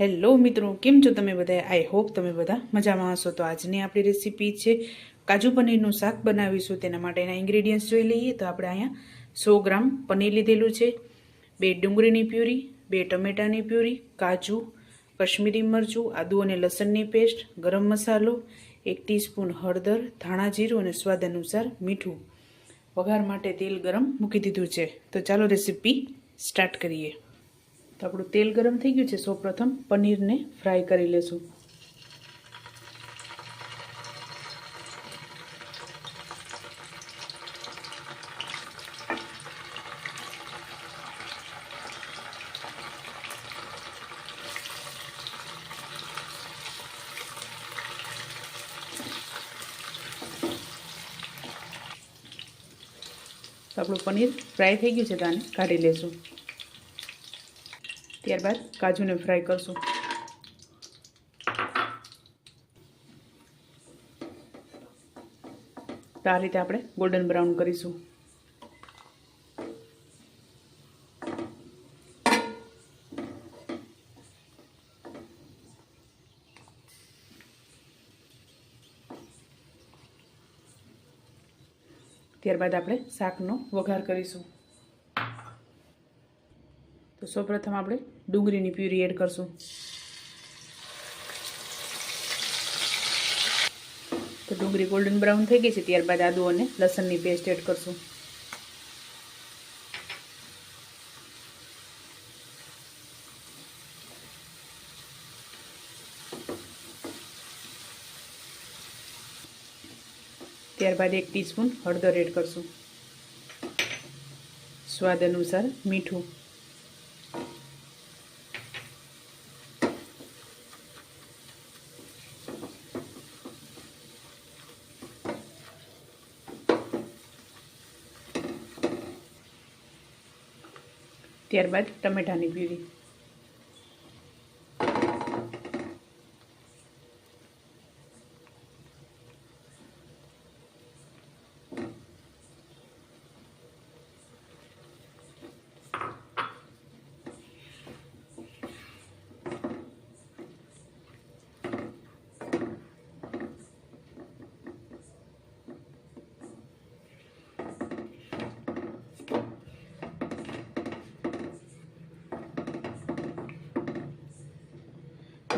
Hello મિત્રો, કેમ છો તમે બધા? આઈ હોપ તમે બધા મજામાં હશો. તો આજની આપણી રેસીપી છે કાજુ પનીરનું શાક બનાવીશું. તેના માટેના ઇન્ગ્રેડિયન્ટ્સ જોઈ લઈએ. તો આપણે અહીંયા સો ગ્રામ પનીર લીધેલું છે, બે ડુંગળીની પ્યુરી, બે ટમેટાની પ્યુરી, કાજુ, કશ્મીરી મરચું, આદુ અને લસણની પેસ્ટ, ગરમ મસાલો, એક ટીસ્પૂન હળદર, ધાણા જીરું અને સ્વાદ અનુસાર મીઠું. વઘાર માટે તેલ ગરમ મૂકી દીધું છે. તો ચાલો રેસીપી સ્ટાર્ટ કરીએ. તો આપણું તેલ ગરમ થઈ ગયું છે સૌપ્રથમ પનીરને ફ્રાય કરી લેશું. આપણું પનીર ફ્રાય થઈ ગયું છે, તો આને કાઢી લેશું. ત્યારબાદ કાજુને ફ્રાય કરશું. તો આ રીતે આપણે ગોલ્ડન બ્રાઉન કરીશું. ત્યારબાદ આપણે શાકનો વઘાર કરીશું. તો સૌપ્રથમ આપણે ડુંગળીની પ્યુરી એડ કરશું. તો ડુંગળી ગોલ્ડન બ્રાઉન થઈ ગઈ છે, ત્યારબાદ આદુ અને લસણની પેસ્ટ એડ કરશું. ત્યારબાદ એક ટીસ્પૂન હળદર એડ કરશું. સ્વાદ અનુસાર મીઠું. ત્યારબાદ ટમેટાની પ્યુરી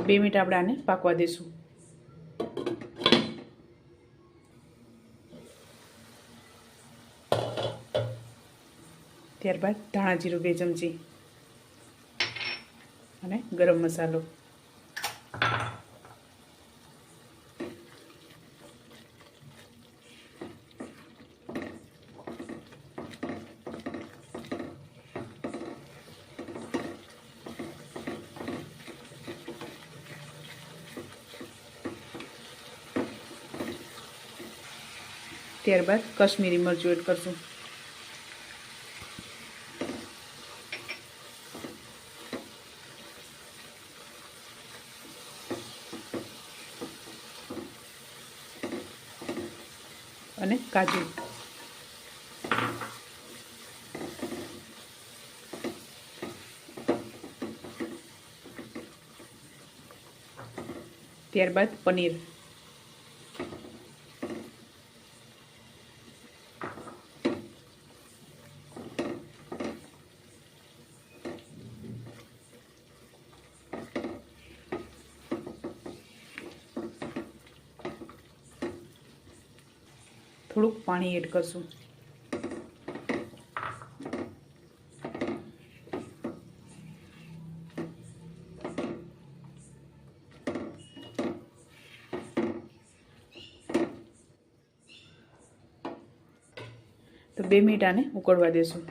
બે મિનિટ આપણે આને પાકવા દઈશું ત્યારબાદ ધાણા જીરું બે ચમચી. અને ગરમ મસાલો. ત્યારબાદ કશ્મીરી મરચું એડ કરશું. અને કાજુ. ત્યારબાદ પનીર. થોડુંક પાણી એડ કરશું. તો બે મિનિટ આને ઉકળવા દેશું.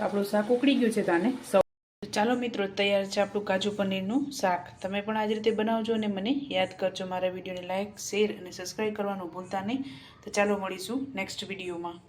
આપણું શાક ઉકળી ગયું છે તો આને ચાલો મિત્રો, તૈયાર છે આપણું કાજુ પનીરનું શાક. તમે પણ આ જ રીતે બનાવજો અને મને યાદ કરજો. મારા વિડીયોને લાઇક શેર અને સબસ્ક્રાઈબ કરવાનું ભૂલતા નહીં. તો ચાલો મળીશું નેક્સ્ટ વિડીયોમાં.